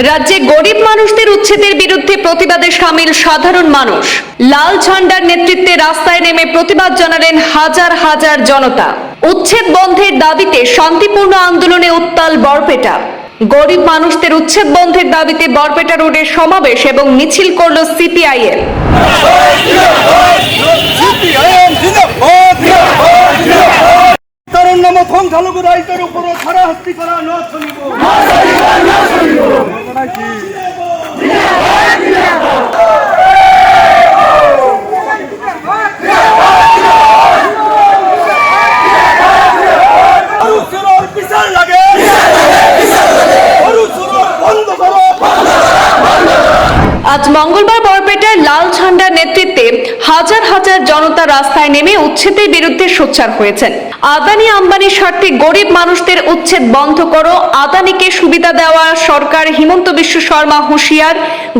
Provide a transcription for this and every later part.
রাজ্যে গরিব মানুষদের উচ্ছেদের বিরুদ্ধে প্রতিবাদে সামিল সাধারণ মানুষ। লাল ঝান্ডার নেতৃত্বে রাস্তায় নেমে প্রতিবাদ জানালেন হাজার হাজার জনতা। উচ্ছেদ বন্ধের দাবিতে শান্তিপূর্ণ আন্দোলনে উত্তাল বরপেটা। গরিব মানুষদের উচ্ছেদ বন্ধের দাবিতে বরপেটা রোডে সমাবেশ এবং মিছিল করল ওপৰত হাৰাশাস্তি কৰা ন আজ মঙ্গলবার বরপেটায় লাল ঝান্ডার নেতৃত্বে হাজার হাজার জনতা রাস্তায় নেমে উচ্ছেদের বিরুদ্ধে সোচ্চার হয়েছেন। আদানি আম্বানির স্বার্থে গরিব মানুষদের উচ্ছেদ বন্ধ করো। আদানিকে সুবিধা দেওয়া সরকার, হিমন্ত বিশ্ব শর্মা হুঁশিয়ার।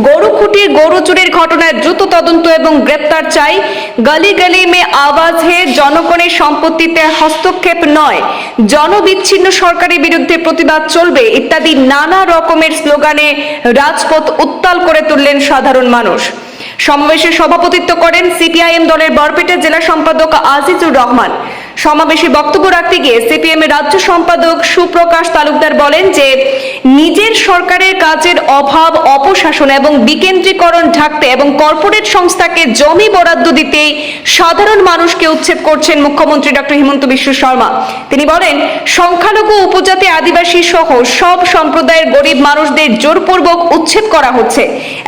গরু খুঁটির গরু চুরির ঘটনায় দ্রুত তদন্ত এবং গ্রেপ্তার চাই। গলি গলি মে আওয়াজ হে, জনগণের সম্পত্তিতে হস্তক্ষেপ নয়। জনবিচ্ছিন্ন সরকারের বিরুদ্ধে প্রতিবাদ চলবে, ইত্যাদি নানা রকমের স্লোগানে রাজপথ উত্তাল করে তুললেন সাধারণ মানুষ। সমাবেশে সভাপতিত্ব করেন সিপিআইএম দলের বরপেটা জেলা সম্পাদক আজিজুর রহমান। সমাবেশে বক্তব্য রাখতে গিয়ে সিপিএম এর রাজ্য সম্পাদক সুপ্রকাশ তালুকদার বলেন যে, নিজের সরকারের কাজের অভাব, অপশাসন এবং বিকেন্দ্রীকরণ ঢাকতে এবং কর্পোরেট সংস্থাকে জমি বরাদ্দ দিতেই সাধারণ মানুষকে উচ্ছেদ করছেন মুখ্যমন্ত্রী ডক্টর হিমন্ত বিশ্ব শর্মা। তিনি বলেন, সংখ্যালঘু, উপজাতি, আদিবাসী সহ সব সম্প্রদায়ের গরিব মানুষদের জোরপূর্বক উচ্ছেদ করা হচ্ছে।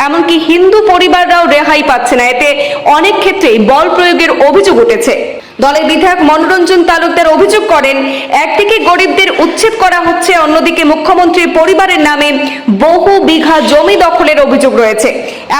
এমনকি হিন্দু পরিবাররাও রেহাই পাচ্ছে না। এতে অনেক ক্ষেত্রেই বল প্রয়োগের অভিযোগ উঠেছে। দলের বিধায়ক মনোরঞ্জন তালুকদার অভিযোগ করেন, একদিকে গরিবদের উচ্ছেদ করা হচ্ছে, অন্যদিকে মুখ্যমন্ত্রীর পরিবারের নামে বহু বিঘা জমি দখলের অভিযোগ রয়েছে।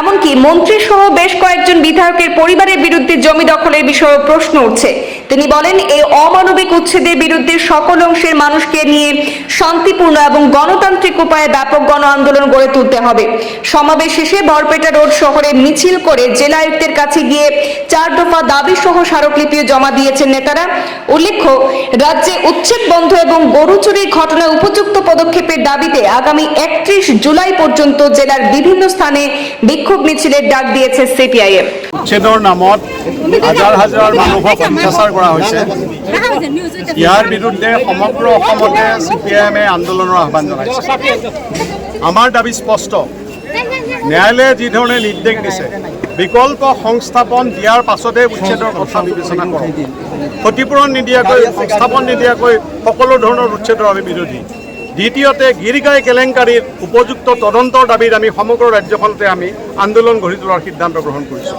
এমনকি মন্ত্রী সহ বেশ কয়েকজন বিধায়কের পরিবারের বিরুদ্ধে জমি দখলের বিষয়ে প্রশ্ন উঠছে। তিনি বলেন, এই অমানবিক উচ্ছেদের বিরুদ্ধে সকল অংশের মানুষকে নিয়ে শান্তিপূর্ণ এবং গণতান্ত্রিক উপায়ে ব্যাপক গণ আন্দোলন গড়ে তুলতে হবে। সমাবেশ শেষে বরপেটা রোড শহরে মিছিল করে জেলা আয়ুক্তের কাছে গিয়ে চার দফা দাবি সহ স্মারকলিপিও জমা দিয়েছেন নেতারা। উল্লেখ্য, রাজ্যে উচ্ছেদ বন্ধ এবং গরু চুরির ঘটনায় উপযুক্ত পদক্ষেপের দাবিতে আগামী একত্রিশ জুলাই পর্যন্ত জেলার বিভিন্ন স্থানে বিক্ষোভ মিছিলের ডাক দিয়েছে সিপিআইএম। উচ্ছেদৰ নামত হাজাৰ হাজাৰ মানুহক অত্যাচাৰ কৰা হৈছে। ইয়াৰ বিৰুদ্ধে সমগ্ৰ অসমতে চি পি আই এমে আন্দোলনৰ আহ্বান জনাইছে। আমাৰ দাবি স্পষ্ট। ন্যায়ালয়ে যি ধৰণে নিৰ্দেশ দিছে, বিকল্প সংস্থাপন দিয়াৰ পাছতহে উচ্ছেদৰ কথা বিবেচনা কৰক। ক্ষতিপূৰণ নিদিয়াকৈ, সংস্থাপন নিদিয়াকৈ সকলো ধৰণৰ উচ্ছেদৰ আমি বিৰোধী। দ্বিতীয়তে গিৰিগাই কেলেংকাৰীৰ উপযুক্ত তদন্তৰ দাবীত আমি সমগ্ৰ ৰাজ্যখনতে আমি আন্দোলন গঢ়ি তোলাৰ সিদ্ধান্ত গ্ৰহণ কৰিছোঁ।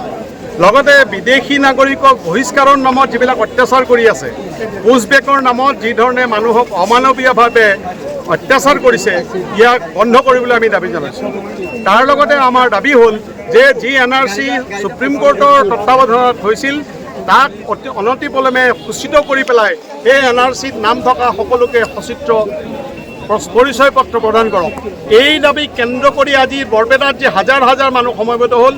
লগতে বিদেশি নাগৰিকক বহিষ্কাৰৰ নামত যিবিলাক অত্যাচাৰ কৰি আছে পুচবেকৰ নামত যি ধৰণে মানুহক অমানৱীয়ভাৱে অত্যাচাৰ কৰিছে, ইয়াক বন্ধ কৰিবলৈ আমি দাবি জনাইছোঁ। তাৰ লগতে আমাৰ দাবি হ'ল যে যি এন আৰ চি সুপ্ৰিম কোৰ্টৰ তত্বাৱধানত হৈছিল, তাক অতি অনতিপলমে সূচিত কৰি পেলাই এই এন আৰ চিত নাম থকা সকলোকে সচিত্ৰ পৰিচয় পত্ৰ প্ৰদান কৰক। এই দাবি কেন্দ্ৰ কৰি আজি বৰপেটাত যে হাজাৰ হাজাৰ মানুহ সমবেত হ'ল